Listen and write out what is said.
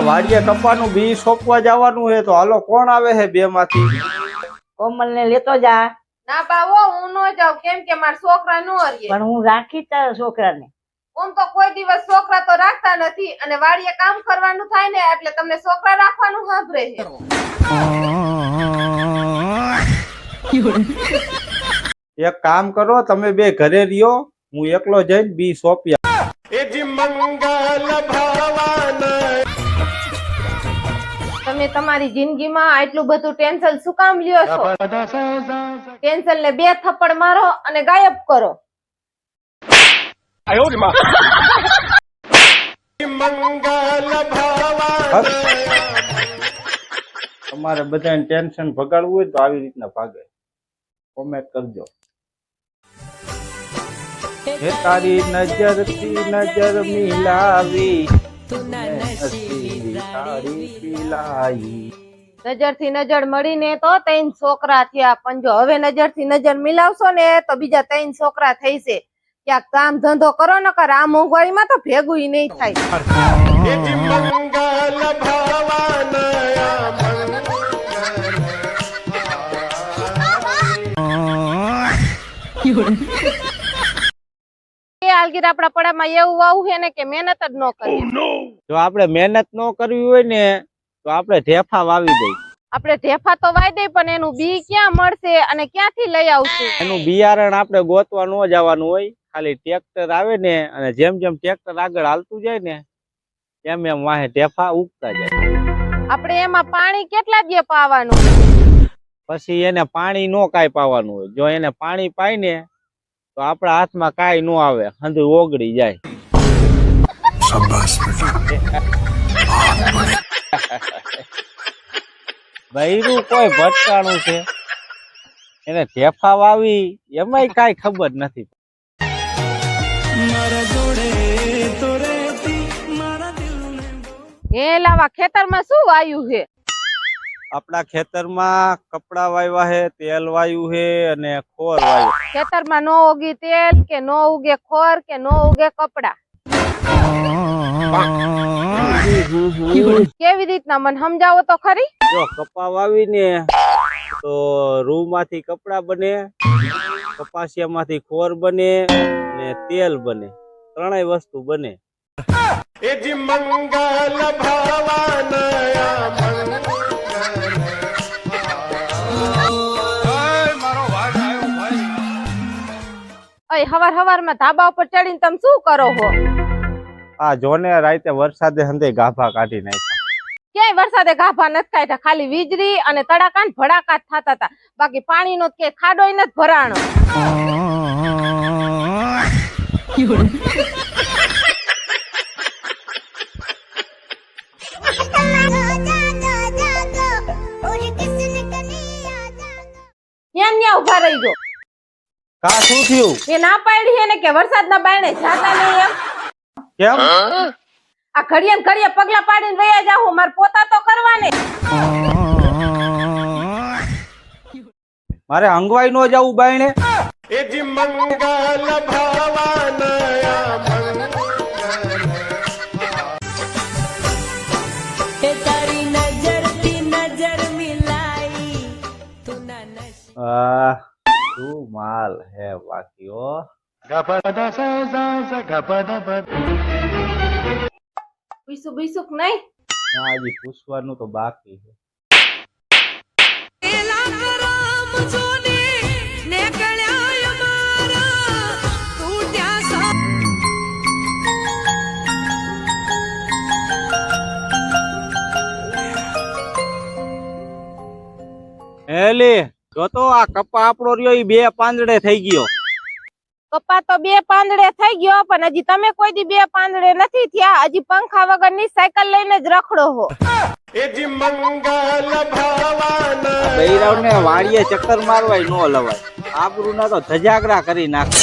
વાડીએ કપાનું બી સોંપવા જવાનું છે તો હાલો કોણ આવે છે બે માંથી કોમલ ને લેતો જા. ના બાવો હું નો જાઉં. કેમ કે મારા છોકરા નો હરીએ. પણ હું રાખી તારા છોકરાને. આમ તો કોઈ દિવસ છોકરા તો રાખતા નથી અને વાડીએ કામ કરવાનું થાય ને એટલે તમને છોકરા રાખવાનું સાંભળે છે. એક કામ કરો તમે બે ઘરે રહ્યો હું એકલો જઈને બી સોંપી તમે તમારી જિંદગીમાં આટલું બધું ટેન્શન શું કામ લ્યો છો? ટેન્શન ને બે થપ્પડ મારો અને ગાયબ કરો. તમારે બધાને ટેન્શન ભગાડવું હોય તો આવી રીતના ભાગે. કોમેન્ટ કરજો. તારી નજરથી નજર મિલાવી. નજરથી નજર મળીને તો ત્રણ છોકરા થયા. પણ જો હવે નજરથી નજર મિલાવશો ને તો બીજા ત્રણ છોકરા થઈ છે. ક્યાંક કામ ધંધો કરો ને કર આ મોંઘવારીમાં તો ભેગું ઈ નહીં થાય. એ આલગીર આપણા પડામાં એવું આવું છે ને કે મહેનત જ ન કરીએ જો આપણે મહેનત ન કરવી હોય ને તો આપણે ઢેફા વાવી દઈ આપણે ઢેફા તો વાવી દઈ પણ એનું બી ક્યાં મળશે અને ક્યાંથી લઈ આવશું? એનું બિયારણ આપણે ગોતવા ન જવાનું હોય. ખાલી ટ્રેક્ટર આવે ને અને જેમ જેમ ટ્રેક્ટર આગળ હાલતું જાય ને એમ એમ વાહે ઢેફા ઉગતા જાય. આપણે એમાં પાણી કેટલા દે પાવાનું? પછી એને પાણી નો કાંઈ પાવાનું હોય. જો એને પાણી પાય ને તો આપણા હાથમાં કાંઈ ન આવે હંધુ ઓગળી જાય. બૈરું કોઈ ભટકાણું છે? એને ઢેફા વાવી એમાંય કાંઈ ખબર નથી. એ લાવા ખેતરમાં શું વાયું છે? આપણા ખેતરમાં કપડા વાવ્યા હે તેલ વાયુ હે અને ખોર વાયુ. ખેતરમાં નો ઉગી તેલ કે નો ઉગે ખોર કે નો ઉગે કપડા. કેવી રીતના મને સમજાવો તો ખરી? જો કપા વાવીને તો રૂ માંથી કપડા બને કપાસિયા માંથી ખોર બને ને તેલ બને. ત્રણેય વસ્તુ બને. અય હવાર હવારમાં ધાબા ઉપર ચડીને તમે શું કરો હો? આ જોને રાતે વરસાદે હંદે ગાભા કાઢી નાખ્યા. ક્યાંય વરસાદે ગાભા નથી કાઢ્યા? ખાલી વીજળી અને તડાકા ને ભડાકા જ થતા હતા. બાકી પાણીનો કે ખાડો નથી ભરાણો. ત્યાં ન્યા ઊભા રહી ગયો. કા શું થયું? એ ના પાડી છે ને કે વરસાદના બાયણે જાતા નહીં એમ. કેમ? આ ઘડિયે ને ઘડિયા પગલા પાડીને વયા જાવ મારે પોતા તો કરવાને. મારે અંગવાઈ નો જાવું બાયણે. તારી નજરથી નજર મિલાઈ તું ના નશા. આ શું માલ હે બાકી ઓ બીસુક બીસુક નહીં ના હજી પૂછવાનું તો બાકી છે એલી જો તો આ કપા આપણો રહ્યો ઈ બે પાંદડે થઈ ગયો. કપા તો બે પાંદડે થઈ ગયો પણ હજી તમે કોઈ દી બે પાંદડે નથી થયા. હજી પંખા વગરની સાયકલ લઈને જ રખડો હો. ભૈરવ ને વાળીએ ચક્કર મારવાય નો લવાય. આબરૂ ના તો ધજાગરા કરી નાખે.